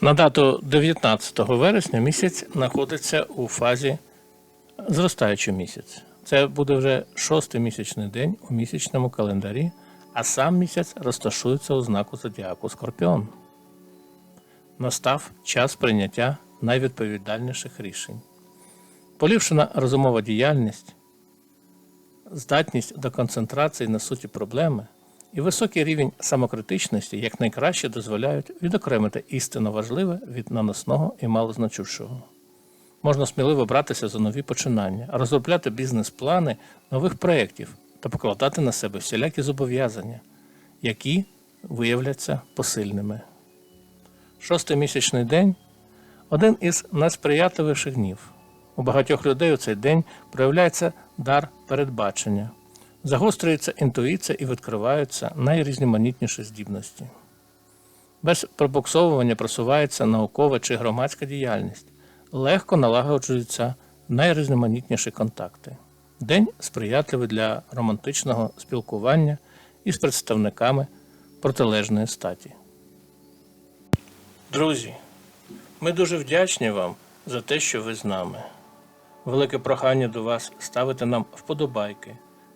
На дату 19 вересня місяць знаходиться у фазі зростаючий місяць. Це буде вже шостий місячний день у місячному календарі, а сам місяць розташується у знаку зодіаку Скорпіон. Настав час прийняття найвідповідальніших рішень. Поліпшена розумова діяльність, здатність до концентрації на суті проблеми і високий рівень самокритичності якнайкраще дозволяють відокремити істинно важливе від наносного і малозначущого. Можна сміливо братися за нові починання, розробляти бізнес-плани нових проєктів та покладати на себе всілякі зобов'язання, які виявляться посильними. Шостий місячний день один із найсприятливіших днів. У багатьох людей у цей день проявляється дар передбачення, загострюється інтуїція і відкриваються найрізноманітніші здібності. Без пробуксовування просувається наукова чи громадська діяльність, легко налагоджуються найрізноманітніші контакти. День сприятливий для романтичного спілкування із представниками протилежної статі. Друзі, ми дуже вдячні вам за те, що ви з нами. Велике прохання до вас ставити нам вподобайки,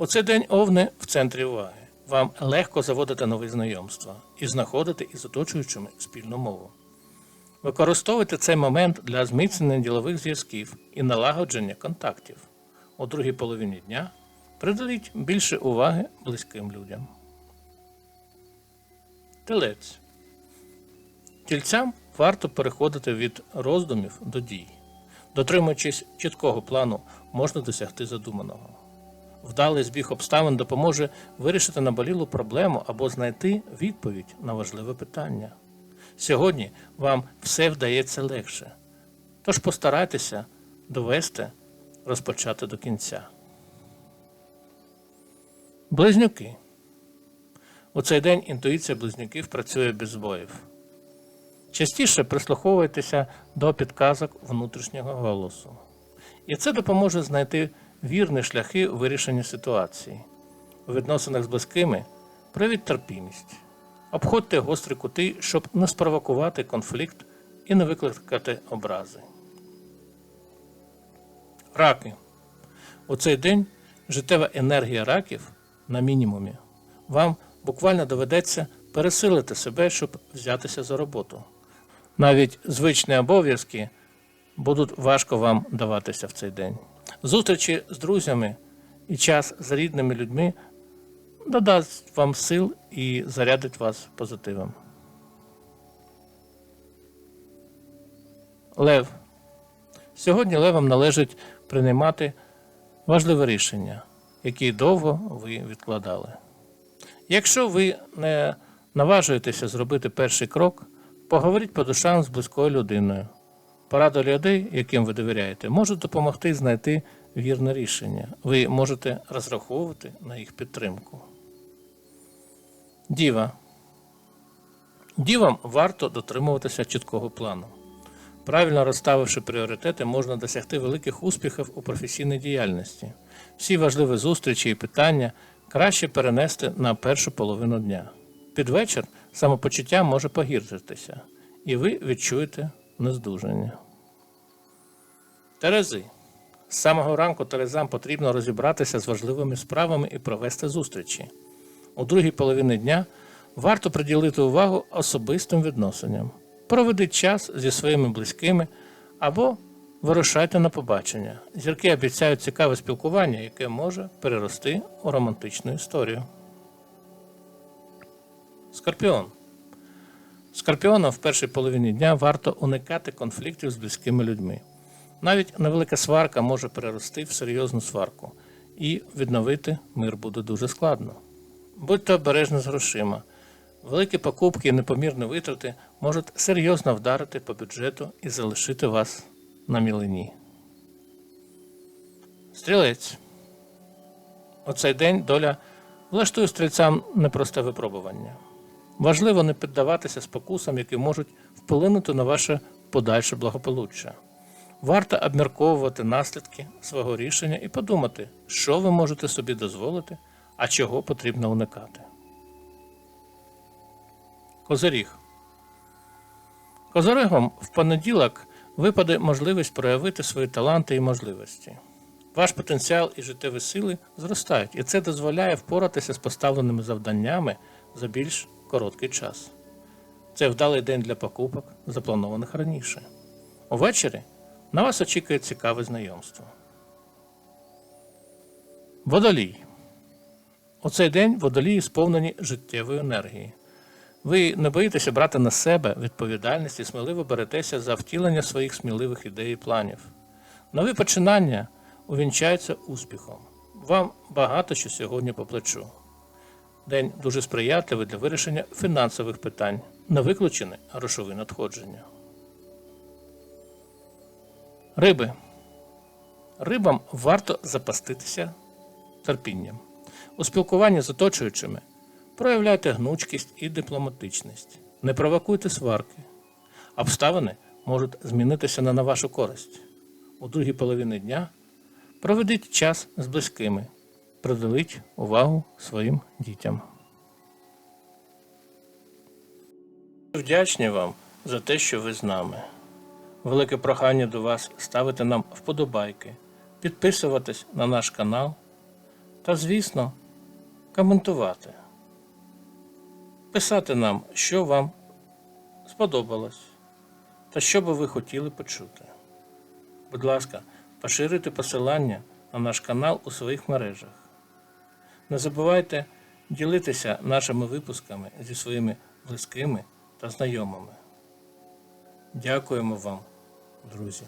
У цей день овни в центрі уваги. Вам легко заводити нові знайомства і знаходити із оточуючими спільну мову. Використовуйте цей момент для зміцнення ділових зв'язків і налагодження контактів. У другій половині дня приділіть більше уваги близьким людям. Телець. Тільцям варто переходити від роздумів до дій. Дотримуючись чіткого плану, можна досягти задуманого. Вдалий збіг обставин допоможе вирішити наболілу проблему або знайти відповідь на важливе питання. Сьогодні вам все вдається легше. Тож постарайтеся довести розпочати до кінця. Близнюки. У цей день інтуїція близнюків працює без збоїв. Частіше прислуховуйтеся до підказок внутрішнього голосу. І це допоможе знайти вірні шляхи у вирішенні ситуації. У відносинах з близькими проявіть терпімість. Обходьте гострі кути, щоб не спровокувати конфлікт і не викликати образи. Раки. У цей день життєва енергія раків на мінімумі. Вам буквально доведеться пересилити себе, щоб взятися за роботу. Навіть звичні обов'язки будуть важко вам даватися в цей день. Зустрічі з друзями і час з рідними людьми додасть вам сил і зарядить вас позитивом. Лев. Сьогодні левам належить приймати важливе рішення, які довго ви відкладали. Якщо ви не наважуєтеся зробити перший крок, поговоріть по душам з близькою людиною. Поради людей, яким ви довіряєте, можуть допомогти знайти вірне рішення. Ви можете розраховувати на їх підтримку. Діва. Дівам варто дотримуватися чіткого плану. Правильно розставивши пріоритети, можна досягти великих успіхів у професійній діяльності. Всі важливі зустрічі і питання краще перенести на першу половину дня. Під вечір самопочуття може погіршитися, і ви відчуєте нездужання. Терези. З самого ранку Терезам потрібно розібратися з важливими справами і провести зустрічі. У другій половині дня варто приділити увагу особистим відносинам. Проведіть час зі своїми близькими або вирушайте на побачення. Зірки обіцяють цікаве спілкування, яке може перерости у романтичну історію. Скорпіон. Скорпіонам в першій половині дня варто уникати конфліктів з близькими людьми. Навіть невелика сварка може перерости в серйозну сварку, і відновити мир буде дуже складно. Будьте обережні з грошима. Великі покупки і непомірні витрати можуть серйозно вдарити по бюджету і залишити вас на мілині. Стрілець. У цей день доля влаштує стрільцям непросте випробування. Важливо не піддаватися спокусам, які можуть вплинути на ваше подальше благополуччя. Варто обмірковувати наслідки свого рішення і подумати, що ви можете собі дозволити, а чого потрібно уникати. Козиріг. Козиригом в понеділок випаде можливість проявити свої таланти і можливості. Ваш потенціал і життєві сили зростають, і це дозволяє впоратися з поставленими завданнями за більш короткий час. Це вдалий день для покупок, запланованих раніше. Увечері на вас очікує цікаве знайомство. Водолій. У цей день водолії сповнені життєвої енергії. Ви не боїтеся брати на себе відповідальність і сміливо беретеся за втілення своїх сміливих ідей і планів. Нові починання увінчаються успіхом. Вам багато що сьогодні по плечу. День дуже сприятливий для вирішення фінансових питань, не виключені грошові надходження. Риби. Рибам варто запаститися терпінням. У спілкуванні з оточуючими проявляйте гнучкість і дипломатичність. Не провокуйте сварки. Обставини можуть змінитися не на вашу користь. У другій половині дня проведіть час з близькими, приділіть увагу своїм дітям. Вдячні вам за те, що ви з нами. Велике прохання до вас ставити нам вподобайки, підписуватись на наш канал та, звісно, коментувати. Писати нам, що вам сподобалось та що би ви хотіли почути. Будь ласка, поширюйте посилання на наш канал у своїх мережах. Не забувайте ділитися нашими випусками зі своїми близькими та знайомими. Дякуємо вам, друзі.